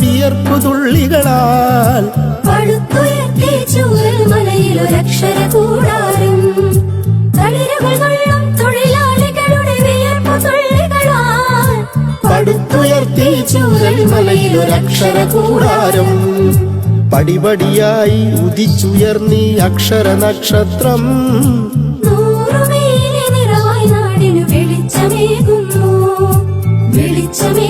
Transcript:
വിയർപ്പു തുള്ളികളാൽ പടുത്തുയർത്തി ചൂരൽ കൂടാരം. പടുത്തുയർത്തി ചൂരൽ മലയിലൊരക്ഷര കൂടാരം. പടിപടിയായി ഉദിച്ചുയർന്നി അക്ഷര നക്ഷത്രം. വെളിച്ചമേകുന്നു. വെളിച്ചമേകുന്നു